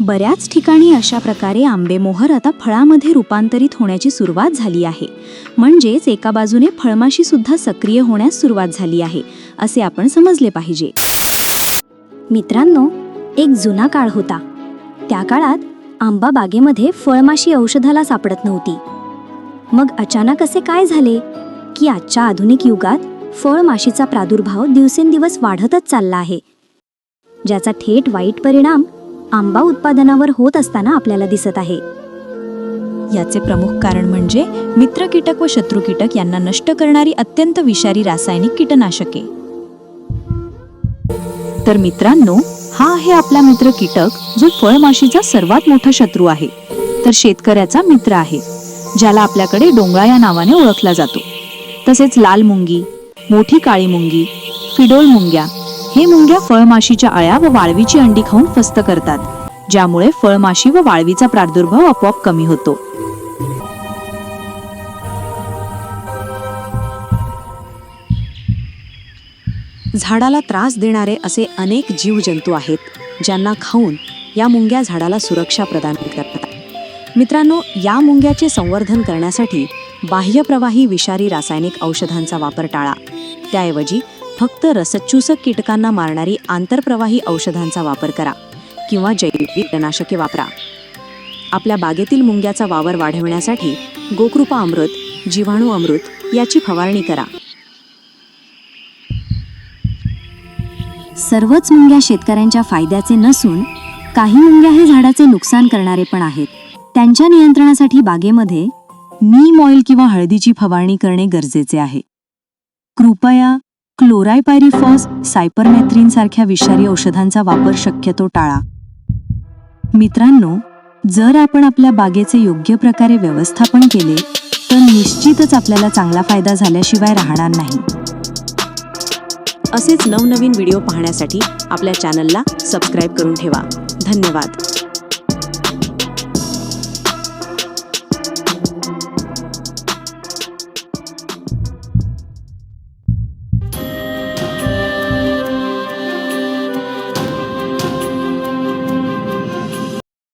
बऱ्याच ठिकाणी अशा प्रकारे आंबेमोहर आता फळामध्ये रूपांतरित होण्याची सुरुवात झाली आहे. म्हणजेच एका बाजूने फळमाशी सुद्धा सक्रिय होण्यास सुरुवात झाली आहे असे आपण समजले पाहिजे. मित्रांनो एक जुना काळ होता. त्या काळात आंबा बागेमध्ये फळमाशी औषधाला सापडत नव्हती. मग अचानक असे काय झाले की आजच्या आधुनिक युगात फळमाशीचा प्रादुर्भाव दिवसेंदिवस वाढतच चालला आहे. ज्याचा थेट वाईट परिणाम आंबा उत्पादनावर होत असताना आपल्याला दिसत आहे. याचे प्रमुख कारण म्हणजे मित्र कीटक व शत्रू कीटक यांना नष्ट करणारी अत्यंत विषारी रासायनिक कीटनाशके. तर मित्रांनो हा आहे आपला मित्र कीटक जो फळमाशीचा सर्वात मोठा शत्रू आहे. तर शेतकऱ्याचा मित्र आहे ज्याला आपल्याकडे डोंगळा या नावाने ओळखला जातो. तसेच लाल मुंगी मोठी काळी मुंगी फिडोल मुंग्या हे मुंग्या फळमाशीच्या अळ्या व वाळवीची अंडी खाऊन फस्त करतात ज्यामुळे फळमाशी व वाळवीचा प्रादुर्भाव आपोआप कमी होतो. झाडाला त्रास देणारे असे अनेक जीवजंतू आहेत ज्यांना खाऊन या मुंग्या झाडाला सुरक्षा प्रदान करतात. मित्रांनो या मुंग्याचे संवर्धन करण्यासाठी बाह्यप्रवाही विषारी रासायनिक औषधांचा वापर टाळा. त्याऐवजी फक्त रसचूसक कीटकांना मारणारी आंतरप्रवाही औषधांचा वापर करा किंवा जैविक कीटनाशके वापरा. आपल्या बागेतील मुंग्याचा वावर वाढवण्यासाठी गोकृपा अमृत जीवाणू अमृत याची फवारणी करा. सर्वच मुंग्या शेतकऱ्यांच्या फायद्याचे नसून काही मुंग्या हे झाडाचे नुकसान करणारे पण आहेत. त्यांच्या नियंत्रणासाठी बागेमध्ये नीम ऑइल किंवा हळदीची फवारणी करणे गरजेचे आहे. कृपया क्लोरायपायरिफॉस सायपरमेथ्रिन सारख्या विषारी औषधांचा वापर शक्यतो टाळा. मित्रांनो जर आपण आपल्या बागेचे योग्य प्रकारे व्यवस्थापन केले तर निश्चितच आपल्याला चांगला फायदा झाल्याशिवाय राहणार नाही. असेच नवनवीन व्हिडिओ पाहण्यासाठी आपल्या चॅनलला सबस्क्राईब करून ठेवा. धन्यवाद.